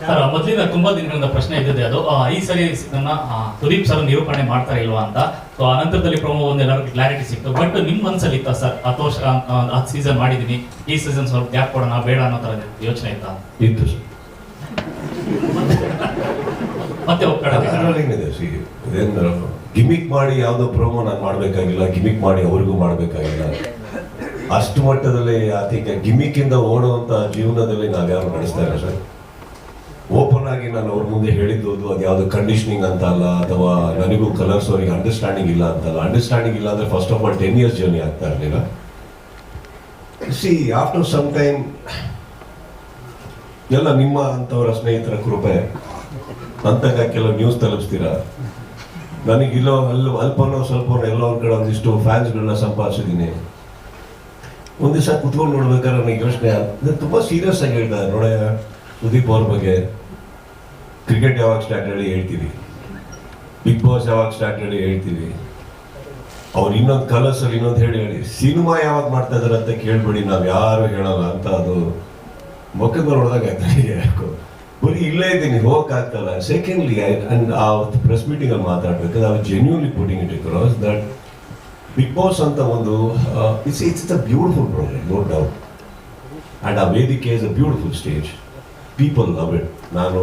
Sir ಮೊದಲಿಂದ ತುಂಬಾ ದಿನಗಳಿಂದ ಪ್ರಶ್ನೆ ಇದ್ದಿದೆ ಅದು. ಆ, ಈ ಸರಿ ನನ್ನ ಸುದೀಪ್ ಸರ್ ನಿರೂಪಣೆ ಮಾಡ್ತಾ ಇಲ್ವಾ ಅಂತ. ಸೊ ಆ ನಂತರದಲ್ಲಿ ಪ್ರೊಮೋ ಒಂದು ಎಲ್ಲರಿಗೂ ಕ್ಲಾರಿಟಿ ಸಿಕ್ತು. ಬಟ್ ನಿಮ್ ಮನ್ಸಲ್ಲಿ ಇತ್ತ ಸರ್ ಹತ್ತು ವರ್ಷ ಹತ್ತು ಸೀಸನ್ ಮಾಡಿದೀನಿ. ಈ ಸೀಸನ್ ಸ್ವಲ್ಪ ಗ್ಯಾಪ್ ಕೊಡೋಣ ಬೇಡ ಅನ್ನೋ ತರ ಯೋಚನೆ ಇತ್ತ? ಇತ್ತು ಮತ್ತೆ ಗಿಮಿಕ್ ಮಾಡಿ ಯಾವುದೋ ಪ್ರೋಮೋ ನಾನು ಮಾಡಬೇಕಾಗಿಲ್ಲ ಗಿಮಿಕ್ ಮಾಡಿ ಅವ್ರಿಗೂ ಮಾಡಬೇಕಾಗಿಲ್ಲ. ಅಷ್ಟು ಮಟ್ಟದಲ್ಲಿ ಅತಿ ಗಿಮಿಕ್ ಇಂದ ಓಡುವಂತ ಜೀವನದಲ್ಲಿ ನಾವು ಯಾರು ನಡೆಸ್ತಾ ಇಲ್ಲ ಸರ್. ಆಗಿ ನಾನು ಅವ್ರ ಮುಂದೆ ಹೇಳಿದ್ದು ಅದು ಯಾವುದು ಕಂಡೀಷನಿಂಗ್ ಅಂತ ಅಲ್ಲ ಅಥವಾ ನನಗೂ ಕಲರ್ಸ್ ಅವರಿಗೆ ಅಂಡರ್ಸ್ಟ್ಯಾಂಡಿಂಗ್ ಇಲ್ಲ ಅಂತಲ್ಲ. ಅಂಡರ್ಸ್ಟ್ಯಾಂಡಿಂಗ್ ಇಲ್ಲ ಅಂದ್ರೆ first of all ten years journey ಆಗ್ತಾ ಇರಲಿಲ್ಲ. ಸಿ ಆಫ್ಟರ್ ಸಮ್ ಟೈಮ್ ಎಲ್ಲ ನಿಮ್ಮ ಅಂತವರ ಸ್ನೇಹಿತರ ಕೃಪೆ. ಅಂತಾಗ ಕೆಲವು ನ್ಯೂಸ್ ತಲುಪಿಸ್ತೀರಾ? ನನಗಿಲ್ಲೋ ಅಲ್ಲಿ ಅಲ್ಪನೋ ಸ್ವಲ್ಪ ಎಲ್ಲೋ ಕಡೆ ಒಂದಿಷ್ಟು ಫ್ಯಾನ್ಸ್ಗಳನ್ನ ಸಂಪಾದಿಸಿದ್ದೀನಿ. ಒಂದು ದಿವಸ ಕುತ್ಕೊಂಡು ನೋಡ್ಬೇಕಾದ್ರೆ ನನಗೆ ಯೋಚನೆ ತುಂಬ ಸೀರಿಯಸ್ ಆಗಿ ಹೇಳ್ತಾ ನೋಡ ಸುದೀಪ್ ಅವ್ರ ಬಗ್ಗೆ. ಕ್ರಿಕೆಟ್ ಯಾವಾಗ ಸ್ಟಾರ್ಟ್ ಹೇಳಿ ಹೇಳ್ತೀವಿ. ಬಿಗ್ ಬಾಸ್ ಯಾವಾಗ ಸ್ಟಾರ್ಟ್ ಹೇಳಿ ಹೇಳ್ತೀವಿ. ಅವ್ರು ಇನ್ನೊಂದು ಅಲ್ಲಿ ಇನ್ನೊಂದು ಹೇಳಿ ಹೇಳಿ, ಸಿನಿಮಾ ಯಾವಾಗ ಮಾಡ್ತಾ ಇದಾರೆ ಅಂತ ಕೇಳ್ಬೇಡಿ, ನಾವು ಯಾರು ಹೇಳಲ್ಲ ಅಂತ ಅದು ಮುಖದ ನೋಡಿದಾಗ ಯಾಕೋ. ಬರೀ ಇಲ್ಲೇ ಇದ್ದೀನಿ ಹೋಗಕ್ಕಾಗ್ತಲ್ಲ ಸೆಕೆಂಡ್ಲಿ ಅಂಡ್ ಆ ಪ್ರೆಸ್ ಮೀಟಿಂಗ್ ಅಲ್ಲಿ ಮಾತಾಡ್ಬೇಕಾದ್ರೆ I genuinely putting it across that Bigg Boss ಅಂತ ಒಂದು it's it's a beautiful programme no doubt and ಆ ವೇದಿಕೆ is a beautiful stage people love it ನಾನು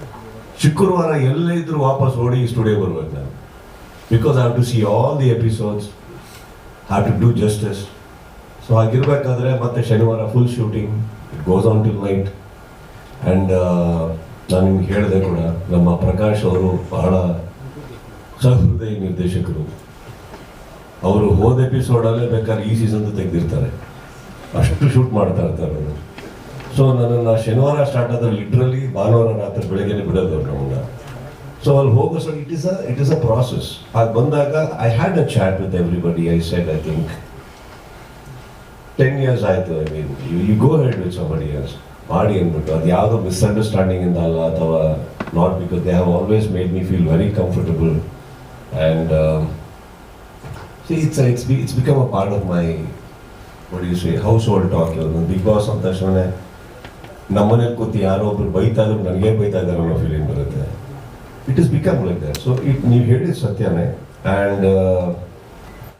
ಶುಕ್ರವಾರ ಎಲ್ಲೇ ಇದ್ರು ವಾಪಸ್ ಓಡಿ ಸ್ಟುಡಿಯೋ ಬರ್ಬೇಕು ನಾನು because have to see all the episodes have to do justice so ಹಾಗಿರ್ಬೇಕಾದ್ರೆ ಮತ್ತೆ ಶನಿವಾರ full shooting it goes on to night and ನಾನು ನಿಮ್ಗೆ ಹೇಳಿದೆ ಕೂಡ, ನಮ್ಮ ಪ್ರಕಾಶ್ ಅವರು ಬಹಳ ಸಹೃದಯ ನಿರ್ದೇಶಕರು. ಅವರು ಹೋದ ಎಪಿಸೋಡಲ್ಲೇ ಬೇಕಾದ್ರೆ ಈ ಸೀಸನ್ ತೆಗೆದಿರ್ತಾರೆ. ಅಷ್ಟು ಶೂಟ್ ಮಾಡ್ತಾ ಇರ್ತಾರೆ ಅವರು. ಸೊ ನನ್ನನ್ನು ಶನಿವಾರ ಸ್ಟಾರ್ಟ್ ಆದ್ರೆ ಲಿಟ್ರಲಿ ಭಾನುವಾರ ರಾತ್ರಿ ಬೆಳಗ್ಗೆನೆ ಬಿಡೋದು ಅವ್ರು ನಮ್ಮನ್ನ ಸೊ ಅಲ್ಲಿ ಹೋಗೋ so it is a it is a process ಆಗ ಬಂದಾಗ I had a chat with everybody I said I think ten years ಆಯಿತು I mean you you go head with somebody years ಮಾಡಿ ಅಂದ್ಬಿಟ್ಟು, ಅದು ಯಾವುದೋ ಮಿಸ್ಅಂಡರ್ಸ್ಟ್ಯಾಂಡಿಂಗ್ ಇಂದ ಅಲ್ಲ ಅಥವಾ not because they have always made me feel very comfortable and see it's it's be it's become a part of my what you say household talk Bigg Boss ಅಂದ ತಕ್ಷಣ ನಮ್ಮನೇಲಿ ಕೂತು ಯಾರೋ ಒಬ್ರು ಬೈತಾ ಇದ್ರು ನನಗೆ ಬೈತಾ ಇದ್ದಾರೆ ಅನ್ನೋ ಫೀಲಿಂಗ್ ಬರುತ್ತೆ. It is become like that so it ನೀವು ಹೇಳಿದ ಸತ್ಯನೇ ಆ್ಯಂಡ್